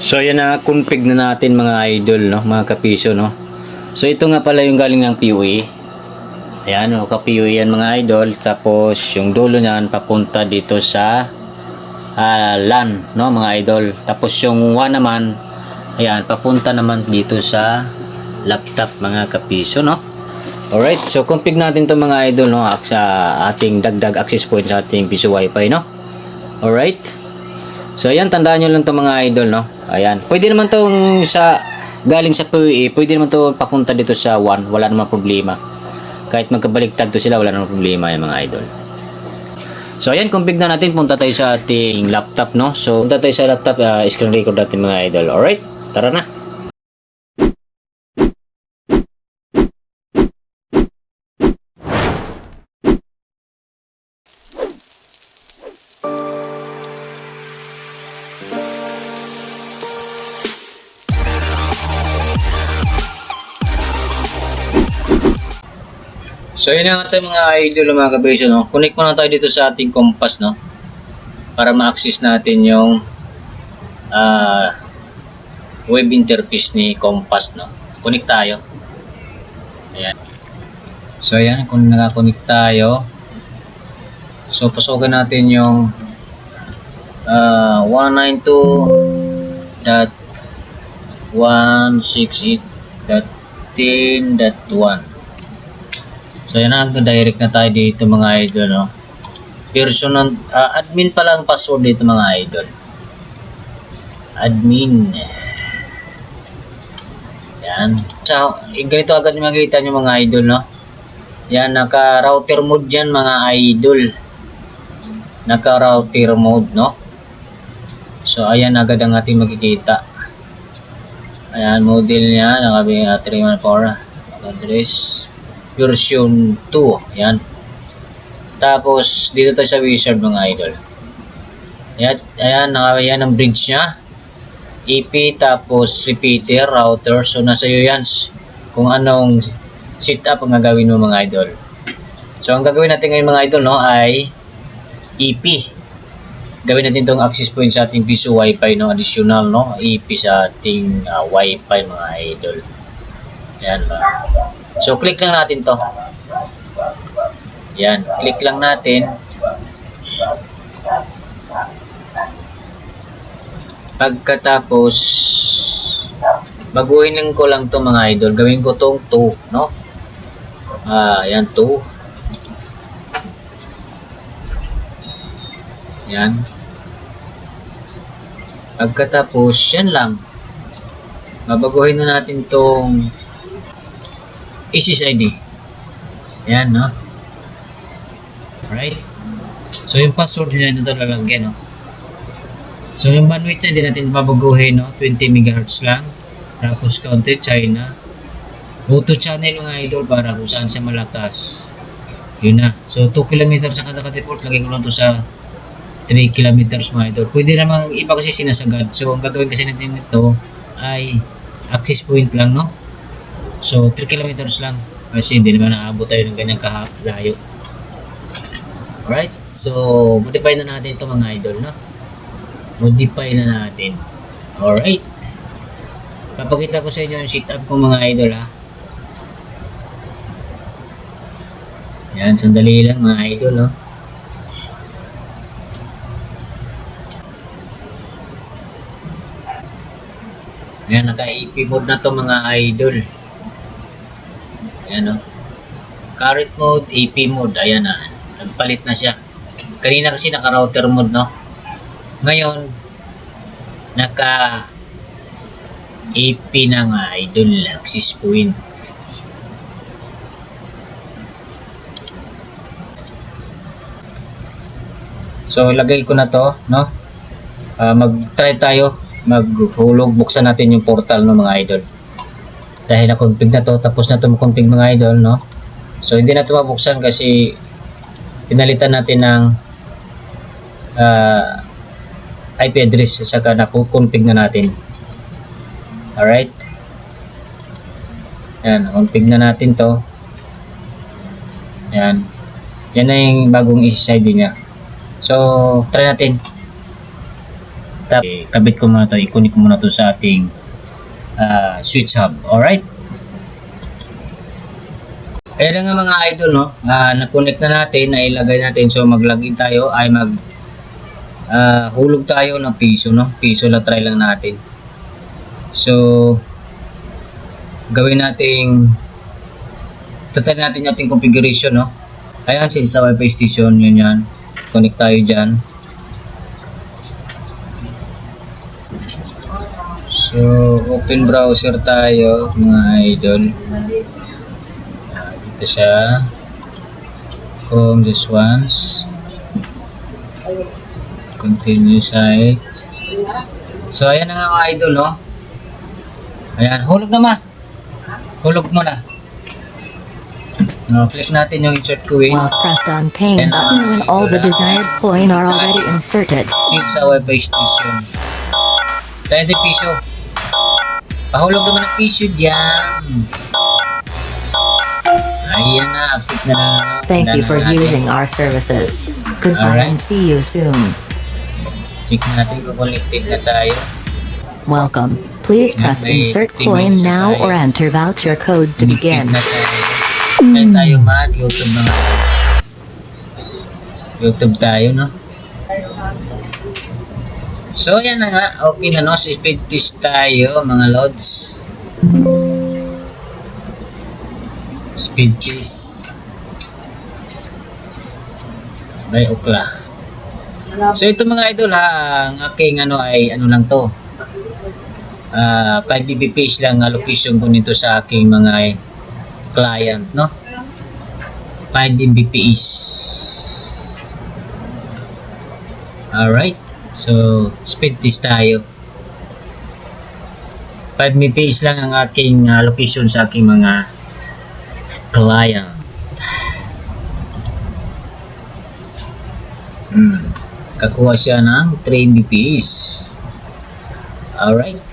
So yan na config na natin mga idol no, mga kapiso no. So ito nga pala yung galing ng PUE. Ayan, o ka-PUE yan mga idol. Tapos yung dulo niyan papunta dito sa ah, LAN no mga idol. Tapos yung one naman ayan, papunta naman dito sa laptop mga kapiso no. Alright, so config natin to mga idol no sa ating dagdag access point sa ating piso wifi no. Alright. So ayan, tandaan nyo lang to mga idol, no? Ayan. Pwede naman tong sa galing sa PUE, pwede naman to papunta dito sa 1, wala namang problema. Kahit magkabaliktad to sila, wala namang problema yung mga idol. So ayan, config na natin, punta tayo sa ating laptop, no? So punta tayo sa laptop, ah, screen record natin mga idol. Alright, tara na. So yun nga tayo mga idol mga kabeso no. Connect muna tayo dito sa ating compass no. Para ma-access natin yung ah, web interface ni compass no. Connect tayo. Ayan. So ayan, kung naka-connect tayo. So pasukin natin yung ah, 192.168.10.1 So yan na, direct na tayo dito mga idol, no? Person ng, ah, admin pa lang password dito mga idol. Admin. Yan. So, ganito agad makikita nyo mga idol, no? Yan, naka-router mode yan mga idol. Naka-router mode, no? So, ayan agad ang ating makikita. Ayan, model niya, nakabi uh, 314 address version 2. Yan. Tapos, dito tayo sa wizard mga idol. Ayan, ayan, ayan ang bridge niya. EP, tapos repeater, router. So, nasa iyo yan kung anong setup ang gagawin mo mga idol. So, ang gagawin natin ngayon mga idol no, ay EP. Gawin natin itong access point sa ating piso wifi no, additional no, EP sa ating ah, wifi mga idol. Yan ba. So, click lang natin to. Yan, click lang natin. Pagkatapos, baguhin lang ko lang to mga idol. Gawin ko tong 2, no? Ah, yan 2. Yan. Pagkatapos, yan lang. Babaguhin na natin tong SSID. Yan, no? Right? So, yung password nila na ito lalagyan, no? So, yung bandwidth niya, hindi natin babaguhin, no? 20 MHz lang. Tapos, country, China. Auto channel, mga idol, para kung saan siya malakas. Yun na. So, 2 km sa kada ka-default. Lagay ko lang to sa 3 km, mga idol. Pwede namang iba kasi sinasagad. So, ang gagawin kasi natin ito ay access point lang, no? So, 3 kilometers lang. Kasi hindi naman naabot tayo ng ganyang kahalayo. Alright? So, modify na natin ito mga idol, no? Modify na natin. Alright? Papakita ko sa inyo yung setup ko mga idol, ha? Yan, sandali lang mga idol, no? Yan, naka-AP mode na to mga idol. Ayan o. Current mode, AP mode. Ayan na. Nagpalit na siya. Kanina kasi naka-router mode, no? Ngayon, naka AP na nga, idol. Access point. So, lagay ko na to, no? Ah, mag-try tayo. Maghulog. Buksan natin yung portal, no, mga idol dahil na-config na to tapos na to config mga idol no? So hindi na to mabuksan kasi pinalitan natin ng uh, IP address saka na config na natin. Alright? Yan config na natin to. Yan yan na yung bagong SSID niya. So try natin. Eh, kabit ko muna to, ikunik ko muna to sa ating ah, switch hub. Alright? Kaya nga mga idol, no? Ah, na-connect na natin, na ilagay natin. So, mag-login tayo ay mag ah, hulog tayo ng piso, no? Piso lang try lang natin. So, gawin nating tatry natin yung ating configuration, no? Ayan, since sa wifi station, yun yan. Connect tayo dyan. So, open browser tayo, mga idol. Dito siya. Chrome this ones. Continue site. So, ayan na nga mga idol, no? Ayan, hulog na ma. Hulog mo na. No, click natin yung insert queen. While pressed on paying And, uh, when all the desired coin are already inserted. Click sa wifi station. 20 piso. Pahulog naman ng piso dyan. Ah, Ayan na, accept na na. Thank you for using our services. Goodbye and see you soon. Check natin kung connected na tayo. Welcome. Please press insert coin now or enter voucher code to Connected begin. na tayo. Kaya tayo mag-YouTube na nga. YouTube tayo, no? So, yan na nga. Okay na, no? So, speed test tayo, mga lods. Speed test. May ukla. So, ito mga idol, ha, ang aking ano ay, ano lang to. Ah, 5 Mbps lang allocation ko nito sa aking mga client, no? 5 Mbps. Alright. So, speed test tayo. 5 Mbps lang ang aking uh, location sa aking mga client. Hmm. Kakuha siya ng 3 Mbps. Alright.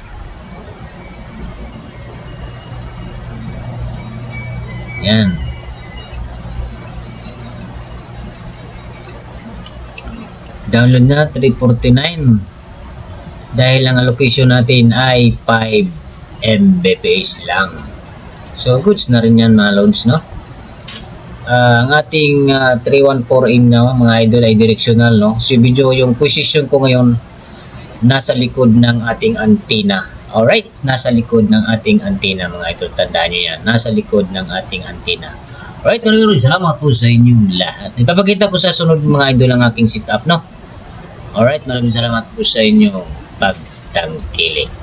Yan. Download na 349. Dahil ang allocation natin ay 5 Mbps lang. So goods na rin yan mga loads no. Ah, ang ating ah, 314 na mga idol ay directional no. Si video yung position ko ngayon nasa likod ng ating antenna. Alright, nasa likod ng ating antenna mga idol. Tandaan nyo yan, nasa likod ng ating antenna. Alright, maraming maraming salamat po sa inyong lahat. Ipapakita ko sa sunod mga idol ang aking setup, no? Alright, maraming salamat po sa inyong pagtangkilik.